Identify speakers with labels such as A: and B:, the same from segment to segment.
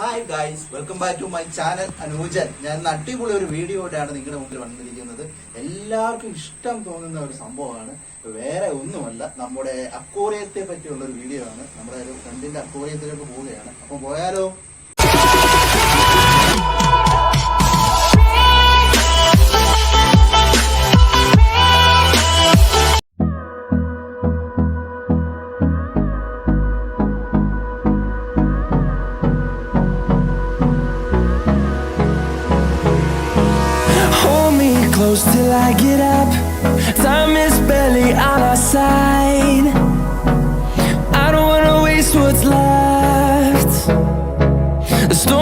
A: Hi guys welcome back to my channel Anujan ഞാൻ അടിപൊളി ഒരു വീഡിയോയിട്ടാണ് നിങ്ങളുടെ മുമ്പിൽ വന്നിരിക്കുന്നത്. എല്ലാവർക്കും ഇഷ്ടം തോന്നുന്ന ഒരു സംഭവമാണ്. വേറെ ഒന്നുമല്ല നമ്മുടെ അക്വോറിയത്തെ പറ്റിയുള്ള ഒരു വീഡിയോ ആണ്. നമ്മുടെ ഒരു ഫ്രണ്ടിന്റെ അക്വോറിയത്തിലേക്ക് പോവുകയാണ്. അപ്പൊ പോയാലോ?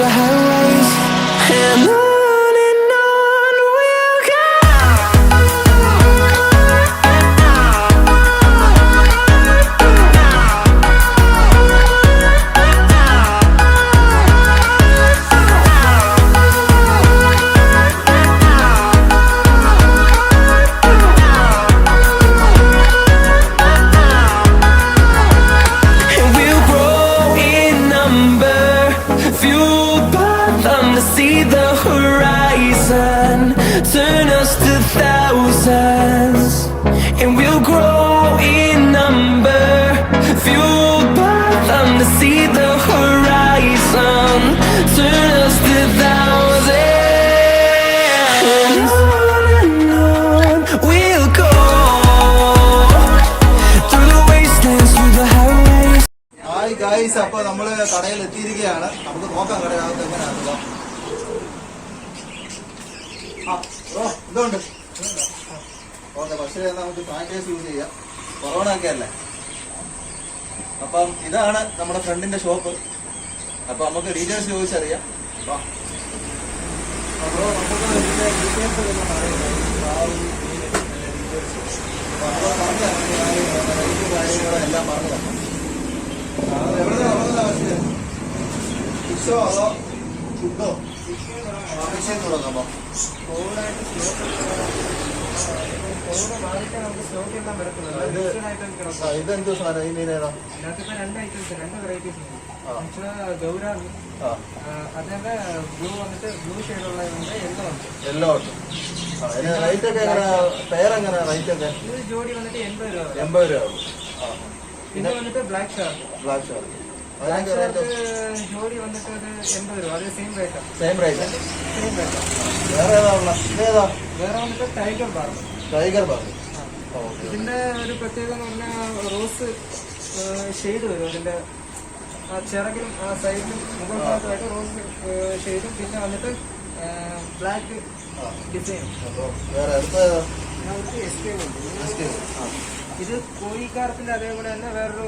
B: the
A: hell guys അപ്പൊ നമ്മൾ കടയിൽ എത്തിയിരിക്കുകയാണ് നമുക്ക് നോക്കാം കടയിനകത്ത് എങ്ങനെയാണല്ലോ ആ ഓ ഇതുണ്ട് ഓക്കെ പക്ഷേ നമുക്ക് സാനിറ്റൈസ് യൂസ് ചെയ്യാം കൊറോണ ഒക്കെ അല്ലേ അപ്പം ഇതാണ് നമ്മുടെ ഫ്രണ്ടിന്റെ ഷോപ്പ് അപ്പൊ നമുക്ക് ഡീറ്റെയിൽസ് ചോദിച്ചറിയാം വാ. അപ്പൊ നമുക്ക് ഇതിന്റെ details ഒക്കെ ഒന്ന് അറിയാം. പ്രാവ്, മീന്, ഇതിന്റെ details. അപ്പൊ നമ്മൾ പറഞ്ഞു തരാം. ഞാൻ റേറ്റ് കാര്യങ്ങളും എല്ലാം പറഞ്ഞു തരണം ഫിഷോ അതോ ഫുഡോ ഫിഷിൽ തുടങ്ങാമോ ഇതെന്തോ സാധനം ഈ മീനേതാ
C: രണ്ട് ഐറ്റംസ് രണ്ട് വെറൈറ്റീസ് അതിന്റെ ബ്ലൂ വന്നിട്ട് ബ്ലൂ ഷെയ്ഡുള്ള ഉണ്ട് യെല്ലോ ഉണ്ട്
A: എല്ലാം ഉണ്ട് ആ, ഇതിന് റേറ്റ് ഒക്കെ എങ്ങനെ പേരെങ്ങനെ റേറ്റ് ഒക്കെ
C: ജോഡി വന്നിട്ട് എൺപത് രൂപ.
A: എൺപത് രൂപ
C: പിന്നെ വന്നിട്ട് ബ്ലാക്ക് ഷാർക്ക്
A: ബ്ലാക്ക് ഷാർക്ക്
C: ജോഡി വന്നിട്ട് ഒരു എൺപത് രൂപ. അത് സെയിം
A: സെയിം റേറ്റ്
C: സെയിം
A: വേറെ ഏതാ ഉള്ള ഇതേതാ
C: വേറെ വന്നിട്ട് ടൈഗർ ബാർ
A: ടൈഗർ ബാർ
C: ഇതിന്റെ ഒരു പ്രത്യേകത എന്ന് പറഞ്ഞാൽ റോസ് ഷെയ്ഡ് വരും അതിന്റെ. ആ ചിറകിലും ആ സൈഡിലും മുകൾ റോസ് ഷെയ്ഡും പിന്നെ വന്നിട്ട് ബ്ലാക്ക് ഡിസൈൻ
A: വേറെ
C: ഉണ്ട് ഇത് കോഴിക്കാർപ്പിന്റെ അതേപോലെ തന്നെ വേറൊരു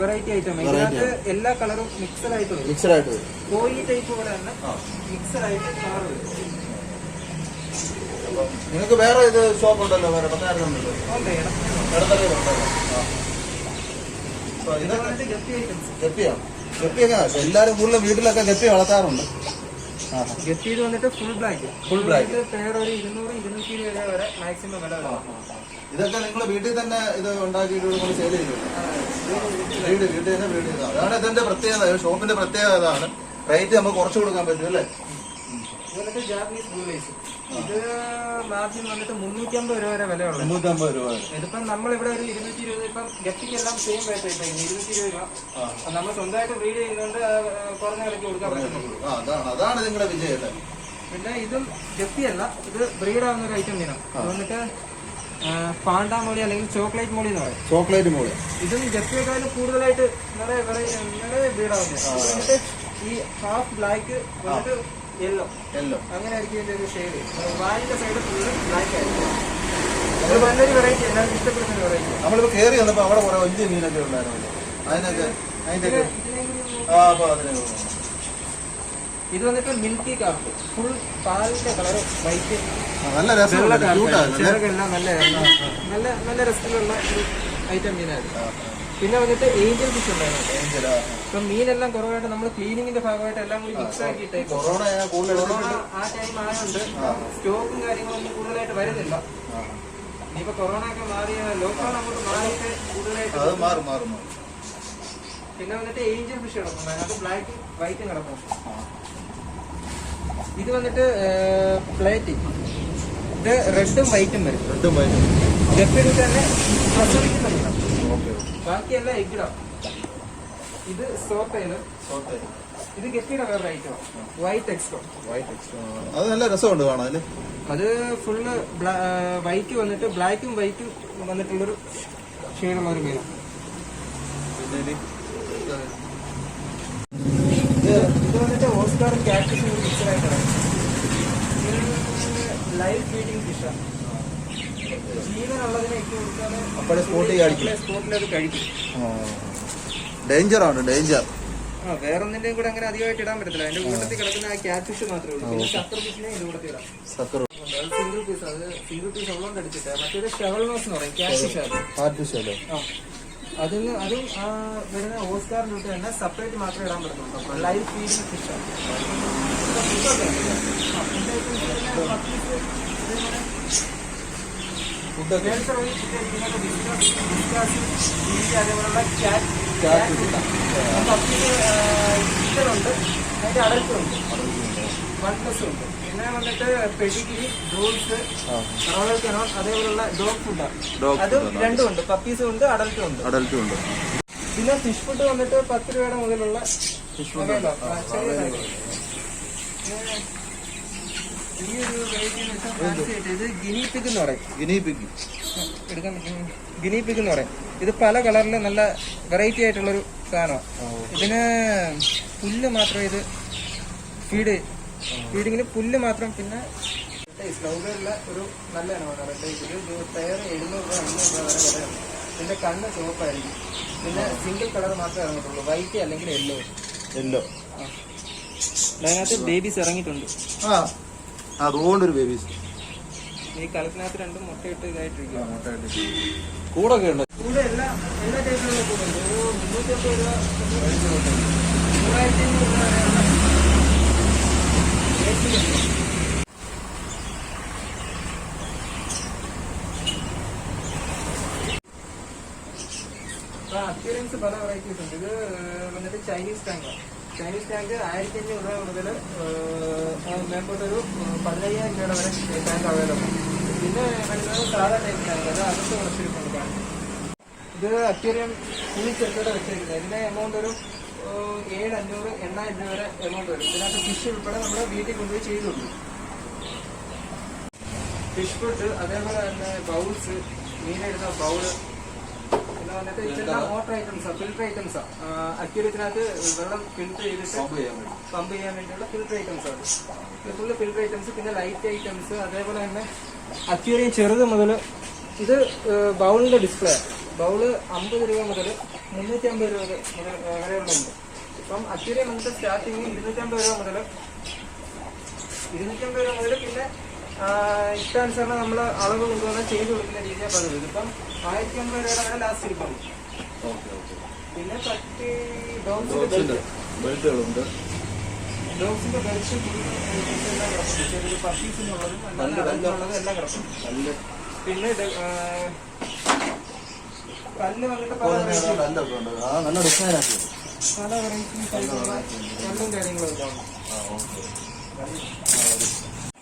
C: വെറൈറ്റി ഐറ്റം. ഇതിനകത്ത് എല്ലാ കളറും മിക്സഡ് ആയിട്ട് വരും.
A: മിക്സഡ് ആയിട്ട് വരും.
C: കോഴി ടൈപ്പ് പോലെ തന്നെ മിക്സഡ് ആയിട്ട് കളർ വരും.
A: നിങ്ങൾക്ക് വേറെ ഇത് ഷോപ്പ് ഉണ്ടല്ലോ വേറെ
C: പത്തായിരം
A: ഗപ്പിയാണ് ഗപ്പിയൊക്കെ എല്ലാവരും കൂടുതലും വീട്ടിലൊക്കെ ഗപ്പി വളർത്താറുണ്ട്.
C: ഗപ്പി വന്നിട്ട് ഫുൾ ബ്ലാക്ക്
A: ഫുൾ ബ്ലാക്ക്
C: പേർ ഒരു ഇരുന്നൂറ് ഇരുന്നൂറ്റി ഇരുപത് വരെ മാക്സിമം വില വരും.
A: ഇതൊക്കെ നിങ്ങൾ വീട്ടിൽ തന്നെ ഇത് ഉണ്ടാക്കിയിട്ട് നമ്മൾ സെയിൽ ചെയ്യും? വീട് വീട്ടിൽ തന്നെ വീട് ചെയ്താൽ അതാണ് ഇതിന്റെ പ്രത്യേകത. ഷോപ്പിന്റെ പ്രത്യേകത അതാണ് റേറ്റ് നമുക്ക് കുറച്ച് കൊടുക്കാൻ പറ്റും അല്ലേ?
C: ജാപ്പനീസ് ബ്ലൂ ലൈസ് ഇത് മാർജിൻ വന്നിട്ട് മുന്നൂറ്റമ്പത് രൂപ വരെ വിലയുള്ളത്
A: മുന്നൂറ്റമ്പത് രൂപ
C: ഇതിപ്പം നമ്മളിവിടെ ഒരു ഇരുന്നൂറ്റി ഇരുപത് ഇപ്പം ഗപ്പിക്കെല്ലാം സെയിം റേറ്റ് ഇപ്പം ഇരുന്നൂറ്റി ഇരുപത് രൂപ. നമ്മൾ സ്വന്തമായിട്ട് ബ്രീഡ് ചെയ്യുന്നതുകൊണ്ട് കുറഞ്ഞ വിലയ്ക്ക് കൊടുക്കാൻ പറ്റുന്നുള്ളൂ
A: അതാണ് നിങ്ങളുടെ വിജയം
C: പിന്നെ ഇതും ഗപ്പിയല്ല ഇത് ബ്രീഡ് ആവുന്ന ഒരു ഐറ്റം മീനാണ് വന്നിട്ട് പാണ്ട മോളി അല്ലെങ്കിൽ ചോക്ലേറ്റ് മോളി എന്ന് പറയും.
A: Chocolate molly.
C: ഇതും ജപ്പിയെക്കാളും കൂടുതലായിട്ട് നിറയെ വെറൈറ്റി നിറയെ ബ്രീഡാവുന്നത് എന്നിട്ട് ഈ ഹാഫ് ബ്ലാക്ക് വന്നിട്ട് യെല്ലോ
A: യെല്ലോ
C: അങ്ങനെ ആയിരിക്കും ഇതിന്റെ ഒരു ഷെയ്ഡ് വാലിന്റെ സൈഡ് ഫുള്ള് ബ്ലാക്ക് ആയിരിക്കും. അത് നല്ലൊരു വെറൈറ്റി എല്ലാവർക്കും ഇഷ്ടപ്പെടുന്ന ഒരു വെറൈറ്റി
A: നമ്മളിപ്പോ കയറി വന്നപ്പോ അവിടെ കുറെ വലിയ മീനൊക്കെ ഉണ്ടായിരുന്നു. അതിനൊക്കെ അതിന്റെ ആ അപ്പൊ അതിനെ
C: ഇത് വന്നിട്ട് മിൽക്കി കാപ്പ് ഫുൾ പാലിന്റെ കളർ വൈറ്റ്
A: നല്ല
C: രസമുള്ള നല്ല നല്ല നല്ല രസത്തിലുള്ള ഒരു ഐറ്റം മീനായിരുന്നു പിന്നെ വന്നിട്ട് ഏഞ്ചൽ ഫിഷ് ഉണ്ടായിരുന്നു ഇപ്പൊ മീനെല്ലാം കുറവായിട്ട് നമ്മൾ ക്ലീനിങ്ങിന്റെ ഭാഗമായിട്ട് എല്ലാം കൂടി മിക്സ് ആക്കിയിട്ട്
A: കൊറോണ
C: ആ ടൈം ആയതുകൊണ്ട് സ്റ്റോക്കും കാര്യങ്ങളൊന്നും കൂടുതലായിട്ട് വരുന്നില്ല. ഇനിയിപ്പോ കൊറോണ ഒക്കെ മാറിയ ലോക്ക്ഡൌൺ അങ്ങോട്ട് മാറിയിട്ട് കൂടുതലായിട്ട് പിന്നെ വന്നിട്ട് ഏഞ്ചൽ ഫിഷ് കിടക്കുന്നു അത് ബ്ലാക്ക് വൈറ്റും കിടക്കും ഇത് വന്നിട്ട് പ്ലേറ്റ് ഇത് റെഡും വൈറ്റും വരും.
A: റെഡും വൈറ്റും
C: ഡെഫിനറ്റ് തന്നെ പ്രസവിക്കുന്നുണ്ട്
A: ഓക്കെ.
C: ബാക്കിയെല്ലാം എഗ്ഗിടാം. ഇത് സോട്ടയിൽ
A: ഓക്കെ
C: ഇത് ഗപ്പിയുടെ വേറെ ഐറ്റം വൈറ്റ് എക്സ്ട്രോ
A: അത് നല്ല രസമുണ്ട് കാണാൻ
C: അത് ഫുള്ള് വൈറ്റ് വന്നിട്ട് ബ്ലാക്കും വൈറ്റും വന്നിട്ടുള്ളൊരു ഷെയ്ഡുള്ള ഒരു മീനാണ് ഇത് വന്നിട്ട് ഓസ്കാർ കാക്ടസും മിക്സഡായിട്ടാണ് ലൈവ് ഫീഡിങ് ഫിഷാണ്
A: അപ്പോഴേ spot ൽ അടിക്കും.
C: സ്പോട്ടിൽ അത് കഴിക്കും
A: ഡേഞ്ചർ ആണ് ഡേഞ്ചർ
C: ആ വേറൊന്നിന്റെയും കൂടെ അങ്ങനെ അധികമായിട്ട് ഇടാൻ പറ്റത്തില്ല. അതിന്റെ കൂട്ടത്തിൽ കിടക്കുന്ന ആ ക്യാറ്റ് ഫിഷ് മാത്രമേ ഉള്ളൂ. പിന്നെ സക്കർ ഫിഷിനെ ഇതിന്റെ കൂട്ടത്തിൽ ഇടാം.
A: സക്കർ
C: സിംഗിൾ പീസ് അത് സിംഗിൾ പീസ് ഉള്ളതുകൊണ്ട് അടിച്ചിട്ട് മറ്റേത് ഷെവൽ എന്ന് പറയും. ക്യാറ്റ് ഫിഷ് അത്
A: ആർട്ടിഫിഷ്യൽ
C: ആ. അതിന് അതും വരുന്ന ഓസ്കാറിലോട്ട് തന്നെ സെപ്പറേറ്റ് മാത്രമേ ഇടാൻ പറ്റുള്ളൂ ലൈവ് ഫീഡിങ് ഫിഷ്
A: ഫുഡൊക്കെ
C: അതേപോലുള്ള ക്യാറ്റ് ഉണ്ട്. വൺ പ്ലസ് ഉണ്ട് പിന്നെ വന്നിട്ട് പെഡിഗിരി റോൾസ് റോളർ കനോൺ അതേപോലുള്ള ഡോഗ് ഫുഡാണ്
A: Dog
C: അതും. രണ്ടും ഉണ്ട് പപ്പീസും ഉണ്ട് അഡൽട്ടും ഉണ്ട്.
A: ഉണ്ട്
C: പിന്നെ ഫിഷ് ഫുഡ് വന്നിട്ട് പത്ത് രൂപയുടെ മുതലുള്ള
A: ഫിഷ് ഫുഡ്
C: വകയുണ്ടോ? ആ, ചെറിയ സാധനം. പിന്നെ ഈ ഒരു variety എന്ന് വെച്ചാൽ fancy ആയിട്ട് ഇത് ഗിനി പിഗ് എന്ന് പറയും.
A: ഗിനി
C: എടുക്കാൻ ഗിനി പിഗ് എന്ന് പറയും. ഇത് പല കളറിൽ നല്ല വെറൈറ്റി ആയിട്ടുള്ളൊരു സാധനമാണ് ഇതിന് പുല്ല് മാത്രം ഇത് ഫീഡ് ഫീഡിങ്ങിന് പുല്ല് മാത്രം പിന്നെ ഒരു നല്ല ഇനമാണ് റെഡ് ഇത് പെയർ എഴുന്നൂറ് രൂപ അഞ്ഞൂറ് രൂപ വരെ വിലയുണ്ട് ഇതിന്റെ കണ്ണ് ചുവപ്പായിരിക്കും പിന്നെ സിംഗിൾ കളർ മാത്രമേ ഇറങ്ങിയിട്ടുള്ളൂ വൈറ്റ് അല്ലെങ്കിൽ യെല്ലോ
A: യെല്ലോ
C: അതിനകത്ത് ബേബീസ് ഇറങ്ങിയിട്ടുണ്ട്.
A: ആ. അതുകൊണ്ടൊരു ബേബീസ്
C: ഈ രണ്ടും മുട്ടയിട്ട് ഇതായിട്ടിരിക്കും.
A: കൂടൊക്കെ ഉണ്ട്.
C: കൂടെ എല്ലാ ടൈപ്പിലുള്ള രൂപ മൂവായിരത്തി അഞ്ഞൂറ് രൂപ. അക്യൂരിയൻസ് പല വെറൈറ്റീസ് ഉണ്ട്. ഇത് വന്നിട്ട് ചൈനീസ് ടാങ്ക് ചൈനീസ് ടാങ്ക് ആയിരത്തി അഞ്ഞൂറ് രൂപ മുതൽ മേപ്പോട്ടൊരു പതിനയ്യായിരം രൂപയുടെ വരെ ടാങ്ക് അവൈലബിൾ പിന്നെ വരുന്നത് സാധാ ടൈപ്പ് ടാങ്ക് അത് അകത്ത് കുറച്ചിരിപ്പുണ്ട് ടാങ്ക് ഇത് അക്വേറിയം ഫുള്ളി ചെറുതോടെ വെച്ചിരിക്കുന്നത്. ഇതിന്റെ എമൗണ്ട് ഒരു ഏഴ് അഞ്ഞൂറ് എണ്ണായിരം രൂപ വരെ എമൗണ്ട് വരും. ഇതിനകത്ത് ഫിഷ് ഉൾപ്പെടെ നമ്മൾ വീട്ടിൽ കൊണ്ടുപോയി ചെയ്തുണ്ട്. ഫിഷ് ഫുഡ് അതേപോലെ തന്നെ ബൗൾസ് മീനെടുത്ത ബൗൾ പിന്നെ വന്നിട്ട് ഇതെല്ലാം വാട്ടർ ഐറ്റംസാ ഫിൽറ്റർ ഐറ്റംസാ അക്യൂരിയത്തിനകത്ത് വെള്ളം ഫിൽറ്റർ ചെയ്തിട്ട്
A: പമ്പ് ചെയ്യാൻ വേണ്ടി.
C: വേണ്ടിയുള്ള ഫിൽറ്റർ ഐറ്റംസ് ആണ് ഇത് ഫുള്ള് ഫിൽറ്റർ ഐറ്റംസ് പിന്നെ ലൈറ്റ് ഐറ്റംസ് അതേപോലെ തന്നെ അക്യൂറിയം ചെറുത് മുതൽ ഇത് ബൗളിന്റെ ഡിസ്പ്ലേ ബൗൾ അമ്പത് രൂപ മുതൽ മുന്നൂറ്റി അമ്പത് രൂപ മുതൽ വരെയുള്ളുണ്ട് ഇപ്പം അക്യൂറിയം വന്നിട്ട് സ്റ്റാർട്ടിങ് ഇരുന്നൂറ്റമ്പത് രൂപ മുതൽ ഇരുന്നൂറ്റമ്പത് രൂപ മുതൽ പിന്നെ ഇഷ്ടാനുസരണം നമ്മൾ അളവ് കൊണ്ടുവന്ന ചെയ്ത് കൊടുക്കുന്ന രീതിയാണ് പതിവ് ഇതിപ്പം ആയിരത്തി അമ്പത് രൂപയാണ് ലാസ്റ്റ്
A: ഇരിപ്പം
C: പിന്നെ പട്ടി ഡോഗ്സിന്റെ ബെൽറ്റ്
A: ബെൽറ്റുകളുണ്ട്.
C: ഡോഗ്സിന്റെ ബെൽറ്റ് അല്ലാതെ എല്ലാം പിന്നെ കല്ല് വന്നിട്ട് പല വെറൈറ്റി കല്ലും കാര്യങ്ങളും ഒക്കെ ഉണ്ട്.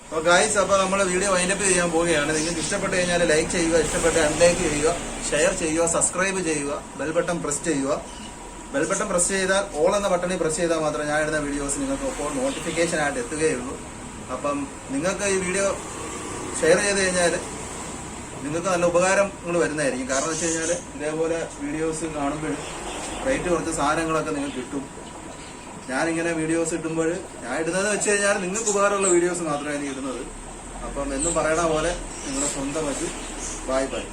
A: അപ്പോൾ ഗായ്സ് അപ്പോൾ നമ്മൾ വീഡിയോ വൈൻഡപ്പ് ചെയ്യാൻ പോവുകയാണ്. നിങ്ങൾക്ക് ഇഷ്ടപ്പെട്ട് കഴിഞ്ഞാൽ ലൈക്ക് ചെയ്യുക ഇഷ്ടപ്പെട്ട് അൺലൈക്ക് ചെയ്യുക ഷെയർ ചെയ്യുക സബ്സ്ക്രൈബ് ചെയ്യുക ബെൽ ബട്ടൺ പ്രസ് ചെയ്യുക. ബെൽ ബട്ടൺ പ്രസ് ചെയ്താൽ ഓൾ എന്ന ബട്ടണിൽ പ്രസ് ചെയ്താൽ മാത്രമേ ഞാൻ ഇടുന്ന വീഡിയോസ് നിങ്ങൾക്ക് അപ്പോൾ നോട്ടിഫിക്കേഷൻ ആയിട്ട് എത്തുകയുള്ളൂ. അപ്പം നിങ്ങൾക്ക് ഈ വീഡിയോ ഷെയർ ചെയ്ത് കഴിഞ്ഞാൽ നിങ്ങൾക്ക് നല്ല ഉപകാരങ്ങൾ വരുന്നതായിരിക്കും. കാരണം വെച്ച് കഴിഞ്ഞാൽ ഇതേപോലെ വീഡിയോസ് കാണുമ്പോഴും റേറ്റ് കുറച്ച് സാധനങ്ങളൊക്കെ നിങ്ങൾക്ക് കിട്ടും. ഞാനിങ്ങനെ വീഡിയോസ് ഇടുമ്പോൾ ഞാൻ ഇടുന്നത് വെച്ച് കഴിഞ്ഞാൽ നിങ്ങൾക്ക് ഉപകാരമുള്ള വീഡിയോസ് മാത്രമേ എനിക്ക് ഇടുന്നത്. അപ്പം എന്നും പറയണ പോലെ നിങ്ങളുടെ സ്വന്തം വച്ച് ബൈ ബൈ